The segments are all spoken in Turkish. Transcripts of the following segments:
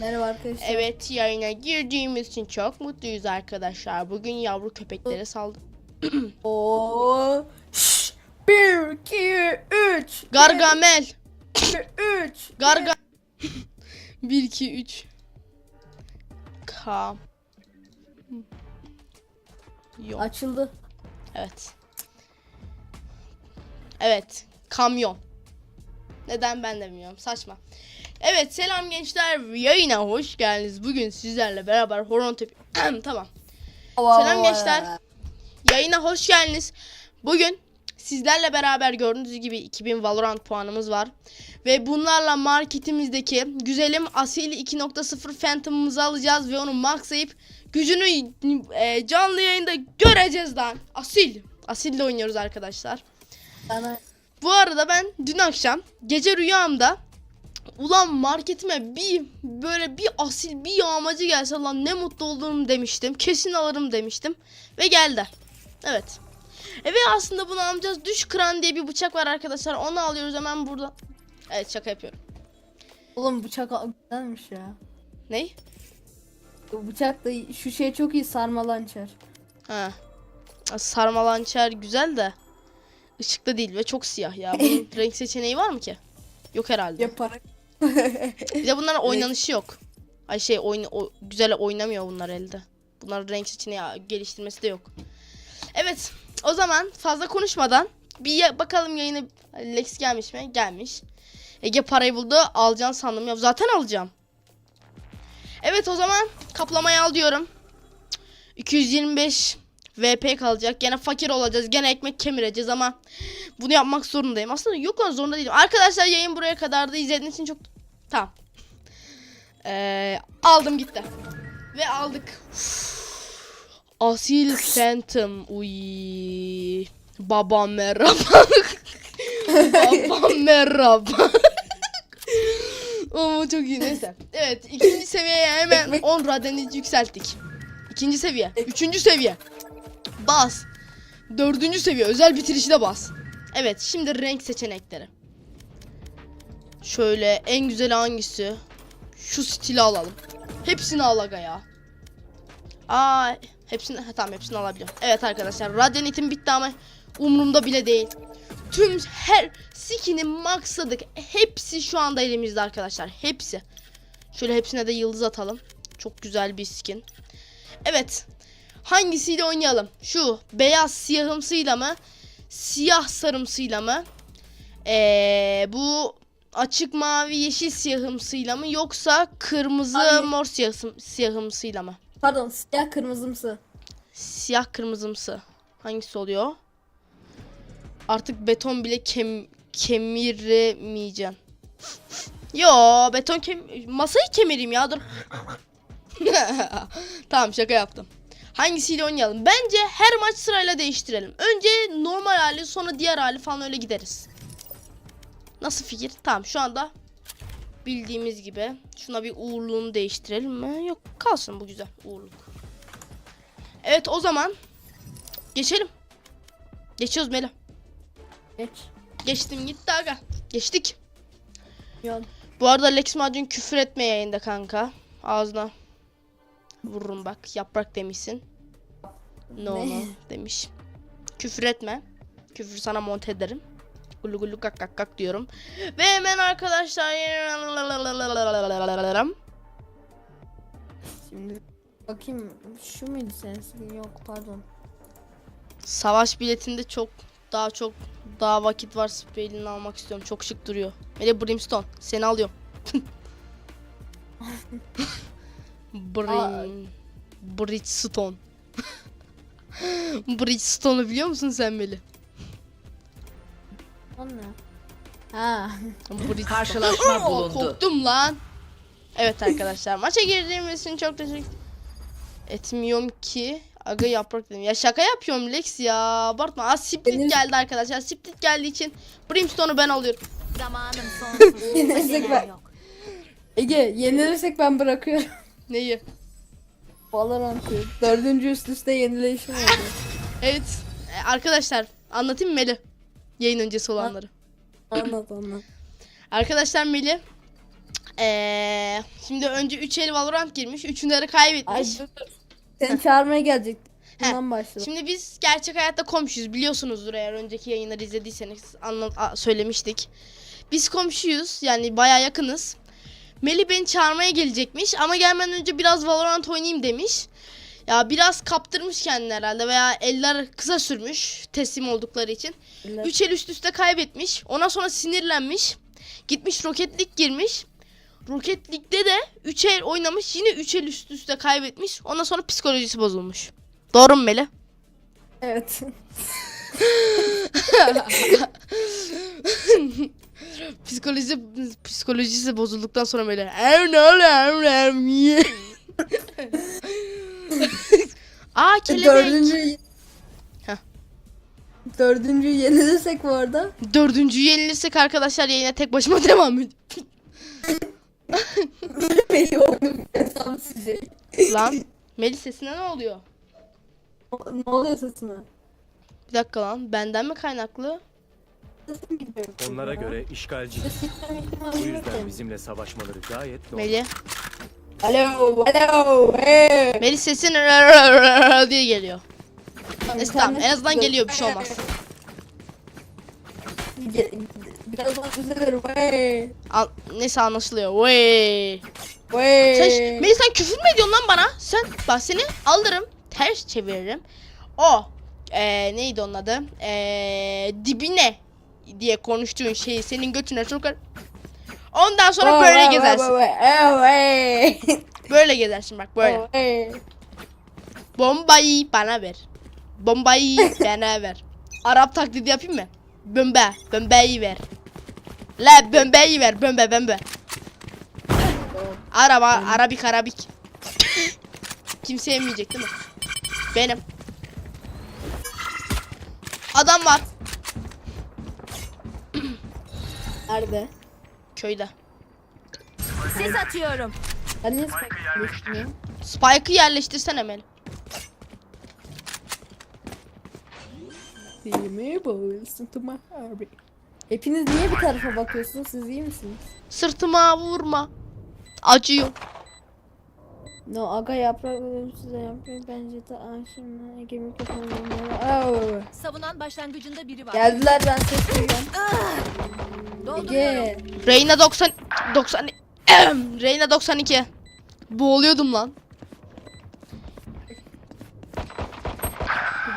Merhaba arkadaşlar. Evet yayına girdiğimiz için çok mutluyuz arkadaşlar. Bugün yavru köpeklere saldı. Oo. Şşş. Bir, iki, üç. Gargamel. Bir, üç. Garga. 1 2 3 Kam. Yok. Açıldı. Evet. Evet. Kamyon. Neden ben de bilmiyorum. Saçma. Evet selam gençler. Yayına hoş geldiniz. Bugün sizlerle beraber horon tepi... tamam. Selam gençler. Yayına hoş geldiniz. Bugün sizlerle beraber gördüğünüz gibi 2000 Valorant puanımız var. Ve bunlarla marketimizdeki güzelim asil 2.0 Phantom'ımızı alacağız ve onu maxlayıp gücünü e, canlı yayında göreceğiz lan. Asil. Asil'le oynuyoruz arkadaşlar. Bana Bu arada ben dün akşam gece rüyamda ulan marketime bir böyle bir asil bir yağmacı gelse lan ne mutlu olurum demiştim. Kesin alırım demiştim ve geldi. Evet. E ve aslında bunu alacağız. Düş kıran diye bir bıçak var arkadaşlar. Onu alıyoruz hemen burada. Evet şaka yapıyorum. Oğlum bıçak güzelmiş ya. Ney? Bu bıçak da şu şey çok iyi sarmalı hançer. Ha. Sarmal hançer güzel de ışıkta değil ve çok siyah ya. Bunun renk seçeneği var mı ki? Yok herhalde. Yaparak. Bir de bunların oynanışı yok. Ay şey oyun o, güzel oynamıyor bunlar elde. Bunların renk seçeneği geliştirmesi de yok. Evet. O zaman fazla konuşmadan bir ya- bakalım yayına Lex gelmiş mi? Gelmiş. Ege parayı buldu. Alacağını sandım. Ya zaten alacağım. Evet o zaman kaplamayı al diyorum. 225 VP kalacak. Gene fakir olacağız. Gene ekmek kemireceğiz ama bunu yapmak zorundayım. Aslında yok lan zorunda değilim. Arkadaşlar yayın buraya kadar da izlediğiniz için çok tamam. Ee, aldım gitti. Ve aldık. Asil Phantom. Uy. Babam merhaba. Babam merhaba. Ama çok iyi neyse. Evet ikinci seviyeye hemen Ekmek- 10 radyanı yükselttik. İkinci seviye. Üçüncü seviye. Bas. Dördüncü seviye özel bitirişi de bas. Evet şimdi renk seçenekleri. Şöyle en güzeli hangisi? Şu stili alalım. Hepsini al aga ya. Aa hepsini ha, tamam hepsini alabiliyorum. Evet arkadaşlar Radyanit'im bitti ama umurumda bile değil. Tüm her skin'i maxladık. Hepsi şu anda elimizde arkadaşlar. Hepsi. Şöyle hepsine de yıldız atalım. Çok güzel bir skin. Evet. Hangisiyle oynayalım? Şu beyaz siyahımsıyla mı? Siyah sarımsıyla mı? Ee, bu açık mavi yeşil siyahımsıyla mı? Yoksa kırmızı Ay. mor siyahım, siyahımsıyla mı? Pardon siyah kırmızımsı. Siyah kırmızımsı. Hangisi oluyor? Artık beton bile kem kemiremeyeceksin. Yo beton kem masayı kemireyim ya dur. tamam şaka yaptım. Hangisiyle oynayalım? Bence her maç sırayla değiştirelim. Önce normal hali sonra diğer hali falan öyle gideriz. Nasıl fikir? Tamam şu anda bildiğimiz gibi. Şuna bir uğurluğunu değiştirelim mi? Yok kalsın bu güzel uğurluk. Evet o zaman geçelim. Geçiyoruz Melo. Geç. Geçtim gitti aga. Geçtik. Yol. Bu arada Lex Macun küfür etme yayında kanka. Ağzına vururum bak. Yaprak demişsin. No Ne? no demiş. Küfür etme. Küfür sana monte ederim. Gulu gulu kak kak kak diyorum. Ve hemen arkadaşlar Şimdi bakayım şu muydu senin? Yok pardon. Savaş biletinde çok daha çok daha vakit var spreyini almak istiyorum. Çok şık duruyor. Hele Brimstone seni alıyorum. Brim Bridgestone. Bridgestone'u biliyor musun sen Meli? O ne? Ha. Bridgestone. Karşılaşma bulundu. Korktum lan. Evet arkadaşlar maça girdiğimiz için çok teşekkür etmiyorum ki. Aga yaprak dedim. Ya şaka yapıyorum Lex ya. Abartma. Aa Split Benim- geldi arkadaşlar. Split geldiği için Brimstone'u ben alıyorum. Zamanım sonsuz. Yenilirsek ben, yok. Ege yenilirsek ben bırakıyorum. Neyi? Valorant'ı. Dördüncü üst üste yenileyişim oldu. Evet. e, arkadaşlar anlatayım mı Meli? Yayın öncesi olanları. Anlat anlat. Arkadaşlar Meli eee Şimdi önce 3 el Valorant girmiş. Üçünde de kaybetmiş. Ay dur. dur. Seni çağırmaya gelecek. Bundan başlayalım. Şimdi biz gerçek hayatta komşuyuz biliyorsunuzdur eğer önceki yayınları izlediyseniz anla a- söylemiştik. Biz komşuyuz yani baya yakınız. Melih beni çağırmaya gelecekmiş ama gelmeden önce biraz Valorant oynayayım demiş. Ya biraz kaptırmış kendini herhalde veya eller kısa sürmüş teslim oldukları için. Eller- 3 el üst üste kaybetmiş. Ondan sonra sinirlenmiş. Gitmiş Rocket League girmiş. Rocket League'de de 3 el oynamış. Yine 3 el üst üste kaybetmiş. Ondan sonra psikolojisi bozulmuş. Doğru mu Melih? Evet. Psikolojisi psikolojisi bozulduktan sonra böyle? Aa kelebek. Dördüncü... Heh. Dördüncü yenilirsek bu arada. Dördüncüyü yenilirsek arkadaşlar yayına tek başıma devam ediyorum. Beni oyunu tam size. lan Melih sesine ne oluyor? Ne oluyor sesime? Bir dakika lan benden mi kaynaklı? Onlara göre işgalci. Bu yüzden bizimle savaşmaları gayet normal. Melih. Alo, alo, hey. Melih sesin diye geliyor. Neyse tamam en azından geliyor bir şey olmaz. Birazdan düzelir, hey. Al, neyse anlaşılıyor. Vey. Hey. Sen, Melih sen küfür mü ediyorsun lan bana? Sen bak seni alırım ters çeviririm. O eee, neydi onun adı? Eee, dibine diye konuştuğun şeyi senin götüne sokar. Ondan sonra böyle gezersin. Böyle gezersin bak böyle. Bombayı bana ver. Bombayı bana ver. Arap taklidi yapayım mı? Bomba, bombayı ver. La bombayı ver, bomba bomba. Araba, arabik arabik. Kimse yemeyecek değil mi? Benim. Adam var Nerede? köyde. Sis atıyorum. Ben niye spek Spike'ı yerleştirsen hemen. Hepiniz niye bir tarafa bakıyorsunuz? Siz iyi misiniz? Sırtıma vurma. Acıyor. No aga yaprak size yaprak bence de aşımla mikrofonları. Oh. Savunan başlangıcında biri var. Geldiler ben ses duyuyorum. Dolduruyorum. Ege. Reyna 90 90 Reyna 92. Boğuluyordum lan.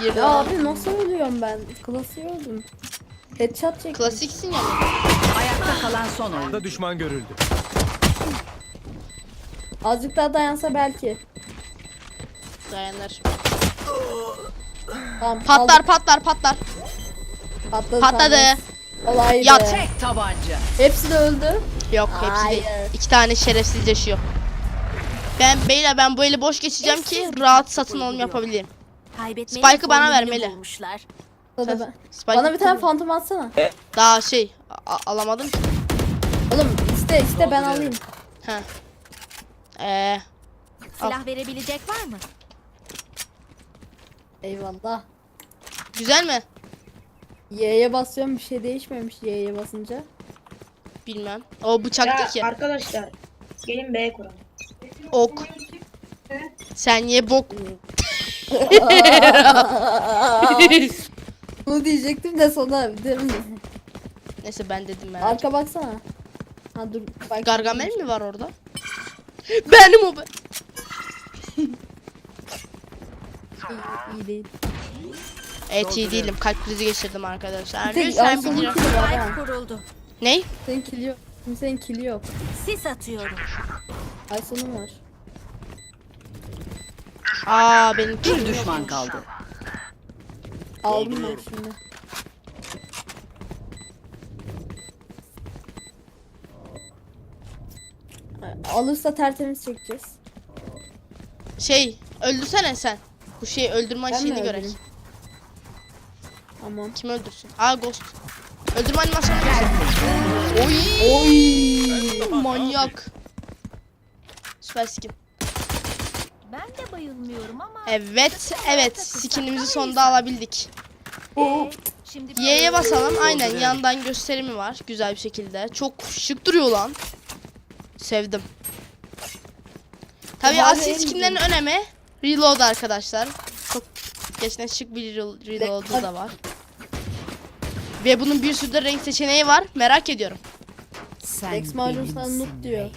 Bir Ya daha. abi nasıl ölüyorum ben? Klasıyordum. Headshot çektim. Klasiksin yani. Ayakta kalan son oyun. Da düşman görüldü. Azıcık daha dayansa belki. Dayanır. Tamam. Patlar aldık. patlar patlar. Patladı. Patladı. tamam. Olaydı. Yat. Tek tabanca. Hepsi de öldü. Yok hepsi değil. Hayır. İki tane şerefsiz yaşıyor. Ben beyler ben bu eli boş geçeceğim ki rahat satın alım yapabileyim. Kaybetmenin Spike'ı bana formülünü vermeli. bulmuşlar. Ben. Spike- Bana bir tane fantom atsana. Daha şey a- a- alamadım. Oğlum iste iste ben alayım. He. Eee Silah verebilecek var mı? Eyvallah. güzel mi? Y'ye basıyorum bir şey değişmemiş Y'ye basınca. Bilmem. O bıçaktı Ya ki. arkadaşlar gelin B kuralım. Ok. Sen ye bok. Bunu diyecektim de sonra dedim. Neyse ben dedim ben. Arka baksana. Ha dur. Bak. Gargamel mi var orada? Benim o be. İyi, değil. Evet iyi değilim. Kalp krizi geçirdim arkadaşlar. Lütfen var Spike ha. kuruldu. Ney? Senin kili yok. Kimsenin kili yok. Sis atıyorum. Aysun'un var. Aa benim Bir düşman kaldı. Aldım ben şimdi. Alırsa tertemiz çekeceğiz. Şey öldürsene sen. Bu şeyi öldürme Ben mi şeyini görek. öldüreyim? Tamam. Kim öldürsün? Aa Ghost. Öldürme animasyonu göster. Oy. Oy. Manyak. Süper skin. Ben de bayılmıyorum ama. Evet, evet. Skinimizi sonunda alabildik. Ee, şimdi Y'ye basalım. Aynen yandan gösterimi var. Güzel bir şekilde. Çok şık duruyor lan. Sevdim. Tabii Mavi asil en skinlerin önemi reload arkadaşlar. Çok geçten şık bir relo- reload'u da var. Ve bunun bir sürü de renk seçeneği var. Merak ediyorum. Sen Rex malum sana noob diyor. Reyna.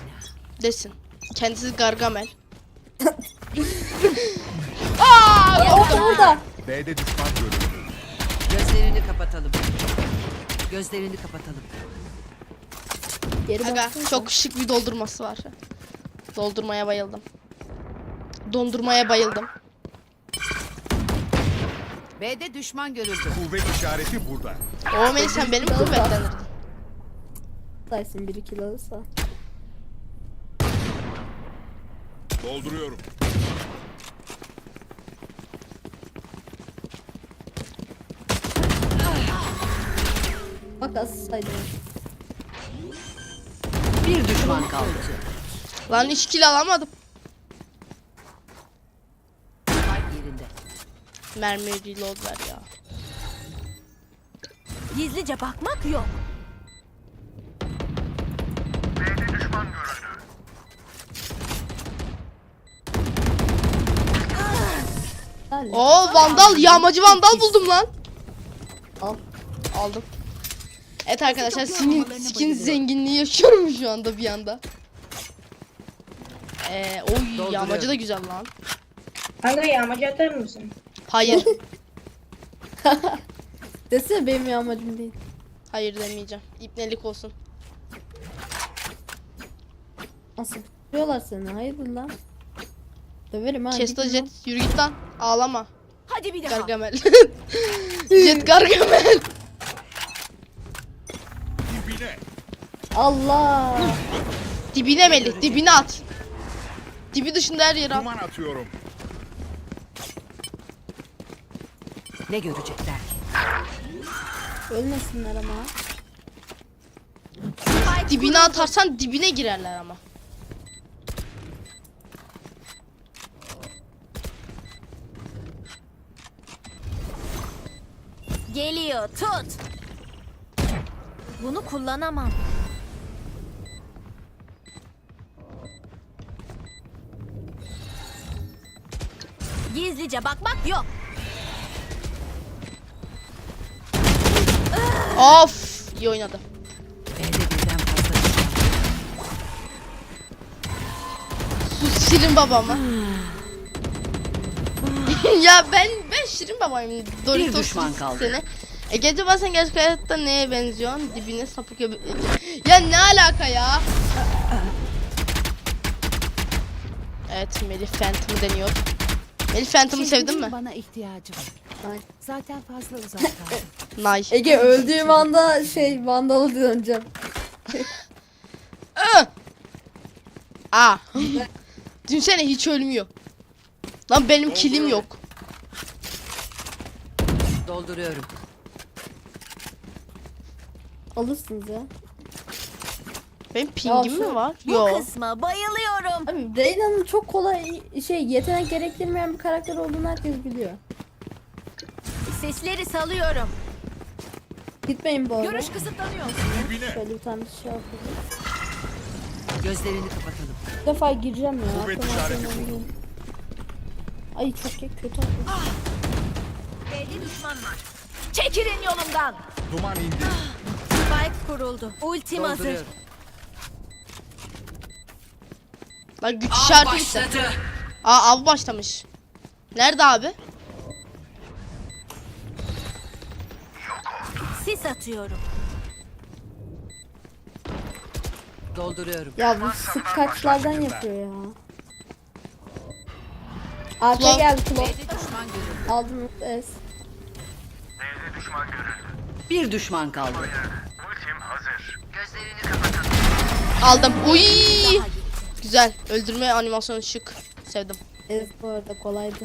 Desin. Kendisi Gargamel. Orada orada. B'de düşman görüldü. Gözlerini kapatalım. Gözlerini kapatalım. Geri Aga baksana. çok şık bir doldurması var. Doldurmaya bayıldım. Dondurmaya bayıldım. B'de düşman görüldü. Kuvvet işareti burada. O Melih sen beni mi kuvvetlendirdin? Dyson 1 kilo alırsa. Dolduruyorum. Bak asılsaydı. Bir düşman kaldı. Lan hiç kill alamadım. Mermi reload ver ya. Gizlice bakmak yok. Oo vandal yağmacı vandal buldum lan. Al. Aldım. Evet arkadaşlar skin, skin zenginliği yaşıyorum şu anda bir anda. Ee, oy yağmacı da güzel lan. Kanka yağmacı atar mısın? Hayır. Desene benim yağmacım değil. Hayır demeyeceğim. İpnelik olsun. Nasıl tutuyorlar seni? Hayırdır lan? Döverim ha. Chesta gitme Jet yürü git lan. Ağlama. Hadi bir daha. Gargamel. Jet Gargamel. Dibine. Allah. Dibine Melih dibine at. Dibi dışında her yere at. Duman atıyorum. Ne görecekler? Ölmesinler ama. Dibine atarsan dibine girerler ama. Geliyor tut. Bunu kullanamam. Gizlice bakmak yok. Of iyi oynadı. B'de birden fazla düşman. Sus Şirin babama. ya ben ben Şirin babayım. Doritos düşman kaldı. Seni. E gece bazen gerçek hayatta neye benziyorsun? Dibine sapık. Ya ne alaka ya? Evet Melih Phantom'ı deniyor. Melih Phantom'ı sevdin mi? Bana ihtiyacı var. Zaten fazla uzak. Nay. Ege öldüğüm anda şey vandalı döneceğim. Aa. Aa. Düşünsene hiç ölmüyor. Lan benim kilim yok. Dolduruyorum. Alırsınız ya. Benim pingim şu- mi var? Bu Yok. kısma bayılıyorum. Abi Reyna'nın çok kolay şey yetenek gerektirmeyen bir karakter olduğunu herkes biliyor. Sesleri salıyorum. Gitmeyin bu arada. Görüş kısıtlanıyor. Şöyle bir tane şey yapayım. Gözlerini kapatalım. Bir defa gireceğim ya. Kuvvet Aklıma işareti gelmedi. Ay çok kötü oldu. Belli düşman var. Çekilin yolumdan. Duman indi. Spike kuruldu. Ultim hazır. Dolduruyorum. Lan güç işareti gitti. Aa av başlamış. Nerede abi? Sis atıyorum. Dolduruyorum. Ya bu sık kaçlardan yapıyor ya. Arka geldi görüldü. Aldım es. Bir düşman kaldı. Aldım. Uy. Güzel. Öldürme animasyonu şık. Sevdim. Es bu arada kolaydı.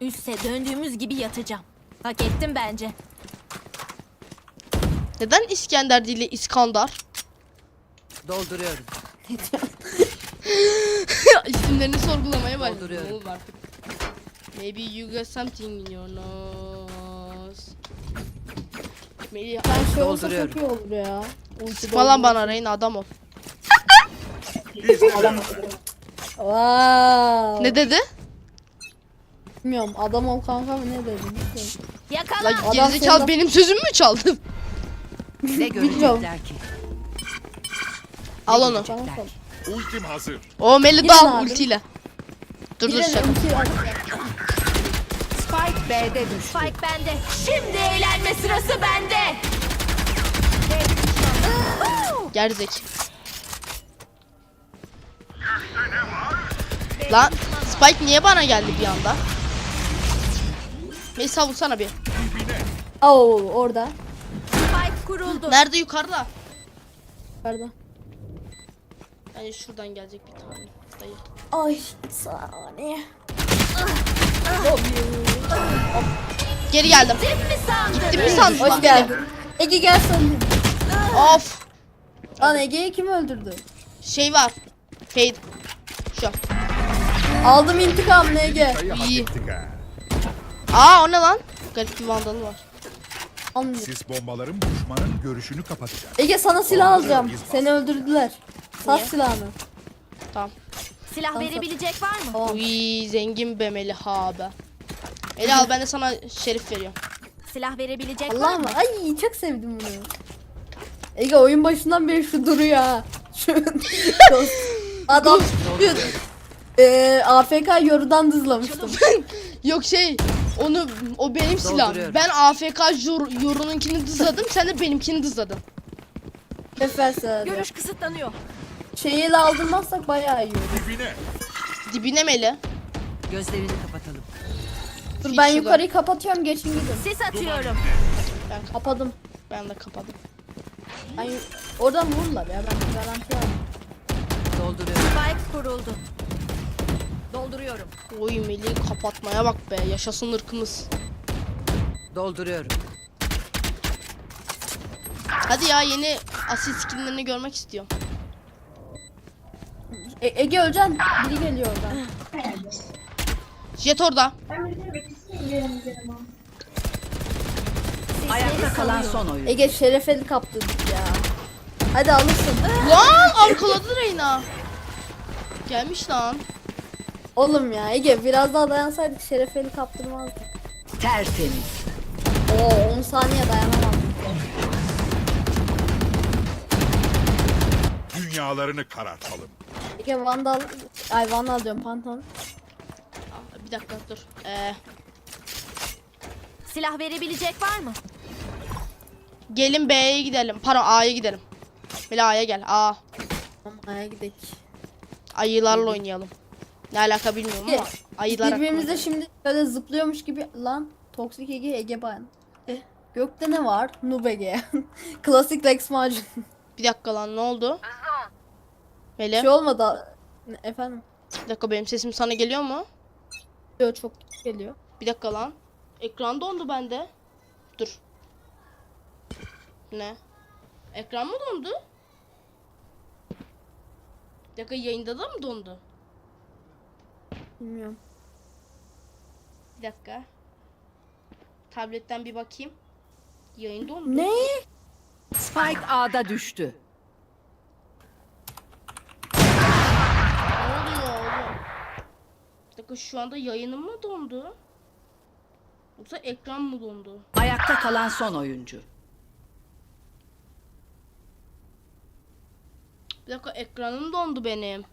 Üste döndüğümüz gibi yatacağım. Hak ettim bence. Neden İskender değil de İskandar? Dolduruyorum. İsimlerini sorgulamaya başladım Dolduruyorum. oğlum artık. Maybe you got something in your nose. Melih Ben şey olsa Dolduruyorum. çok iyi olur ya. Ulti sıkma lan bana Reyna adam ol. Adam. Wow. Ne dedi? Bilmiyorum adam ol kanka mı ne dedi? bilmiyorum. Yakala. Lan Adam gerizekalı senin- benim sözümü mü çaldın? Ne görecekler ki? Al onu. Bana sor. Ultim hazır. O Meli Gidin dal abi. ultiyle. Dur dur ulti al. Spike B'de düştü. Spike bende. Şimdi eğlenme sırası bende. Gerizek. Lan Spike niye bana geldi bir anda? Mey savunsana bir. Oo orada. Spike kuruldu. Nerede yukarıda? Pardon. Bence şuradan gelecek bir tane. Dayı. Ay saniye. Geri geldim. Kim mi sandın? Gittim mi sandın? Hoş geldin. Ege gel beni? Of. Lan Ege'yi kim öldürdü? Şey var. Fade. Şu. Aldım. Sayı hak İyi. Aa o ne lan? Garip bir vandalı var. Aldım. Sis bombaların düşmanın görüşünü kapatacak. Ege sana silah alacağım. Seni öldürdüler. Sat Niye? silahını. Tamam. Silah verebilecek var mı? Tamam. Uy zengin be Melih abi. Eli al ben de sana şerif veriyorum. Silah verebilecek var Allah mı? mı? Ay çok sevdim bunu. Ege oyun başından beri şu duruyor ha. Şu adam eee AFK yorudan dızlamıştım. Yok şey onu o benim silahım. Dolduruyorum. Ben AFK Jor, Yoru'nunkini dızladım sen de benimkini dızladın. Efes Görüş kısıtlanıyor. Şeyiyle aldırmazsak bayağı iyi olur. Dibine. Dibine Meli. Gözlerini kapatalım. Dur ben yok. yukarıyı kapatıyorum geçin gidin. Sis atıyorum. Kapadım. Ben de kapadım. Ben yu- oradan vururlar ya ben garanti aldım. Dolduruyorum. Spike kuruldu. Dolduruyorum. Oy Melih'i kapatmaya bak be yaşasın ırkımız. Dolduruyorum. Hadi ya yeni asil skinlerini görmek istiyorum. E- Ege öleceksin. Biri geliyor oradan. Jet orada. Ayakta kalan son oyun. Ege şerefeli kaptırdık ya. Hadi alırsın. Lan arkaladı Reyna. Gelmiş lan. Oğlum ya Ege biraz daha dayansaydık şerefeli kaptırmazdık. Tertemiz. Oo 10 saniye dayanamam. Dünyalarını karartalım. Ege Vandal, ay Vandal diyorum Pantheon. Bir dakika dur. Ee, Silah verebilecek var mı? gelin B'ye gidelim. Pardon A'ya gidelim. Meli A'ya gel. A. Mamaya gidelim. Ayılarla oynayalım. Ne alaka bilmiyorum ama ayılar Birbirimizle şimdi böyle zıplıyormuş gibi lan Toksik Ege Ege ban. Eh, gökte ne var? Noob Ege. Klasik Rex macun. Bir dakika lan ne oldu? Meli şey olmadı. Ne- Efendim? bir dakika benim sesim sana geliyor mu? Yo, çok geliyor. Bir dakika lan. Ekran dondu bende. Dur. Ne? Ekran mı dondu? Bir dakika yayında da mı dondu? Bilmiyorum. Bir dakika. Tabletten bir bakayım. Yayın dondu. Ne? Spike A'da düştü. Ne oluyor oğlum? Bir dakika şu anda yayınım mı dondu? Yoksa ekran mı dondu? Ayakta kalan son oyuncu. Bir dakika ekranım dondu benim.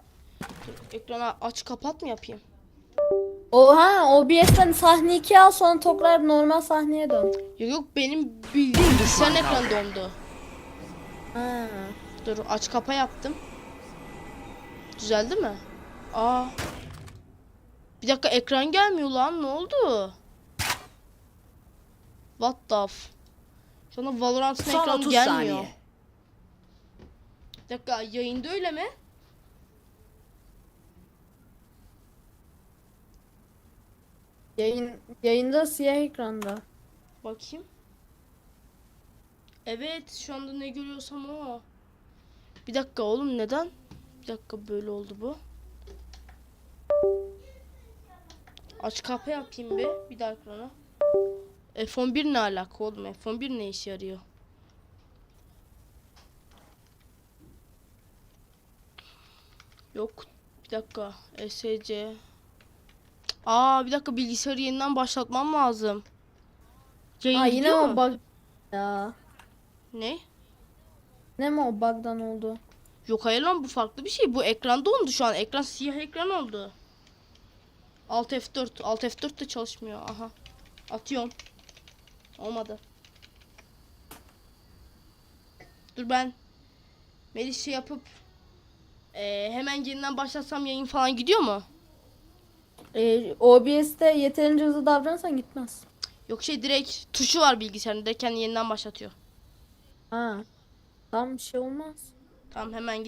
Dur, ekrana aç kapat mı yapayım? Oha OBS'ten sahne 2 al sonra tekrar normal sahneye dön. Yok yok benim bilgisayarın ekranı dondu. Ha. Dur aç kapa yaptım. Düzeldi mi? Aa. Bir dakika ekran gelmiyor lan ne oldu? What the f? Anda Valorant'ın ekranı 30 gelmiyor. saniye. Bir dakika yayında öyle mi? Yayın, yayında siyah ekranda. Bakayım. Evet şu anda ne görüyorsam o. Bir dakika oğlum neden? Bir dakika böyle oldu bu. Aç kapı yapayım bir. Bir daha ekrana. F11 ne alaka oğlum? F11 ne işe yarıyor? Yok. Bir dakika. SC. Aa bir dakika bilgisayarı yeniden başlatmam lazım. Yayın Aa yine gidiyor o mu? bug ya. Ne? Ne mi o bug'dan oldu? Yok hayır lan bu farklı bir şey. Bu ekranda oldu şu an. Ekran siyah ekran oldu. Alt F4. Alt F4 de çalışmıyor. Aha. Atıyorum. Olmadı. Dur ben Melis şey yapıp eee, hemen yeniden başlatsam yayın falan gidiyor mu? Ee, OBS'te yeterince hızlı davranırsan gitmez. Yok şey direkt tuşu var bilgisayarında direkt kendi yeniden başlatıyor. Ha. Tam bir şey olmaz. Tamam hemen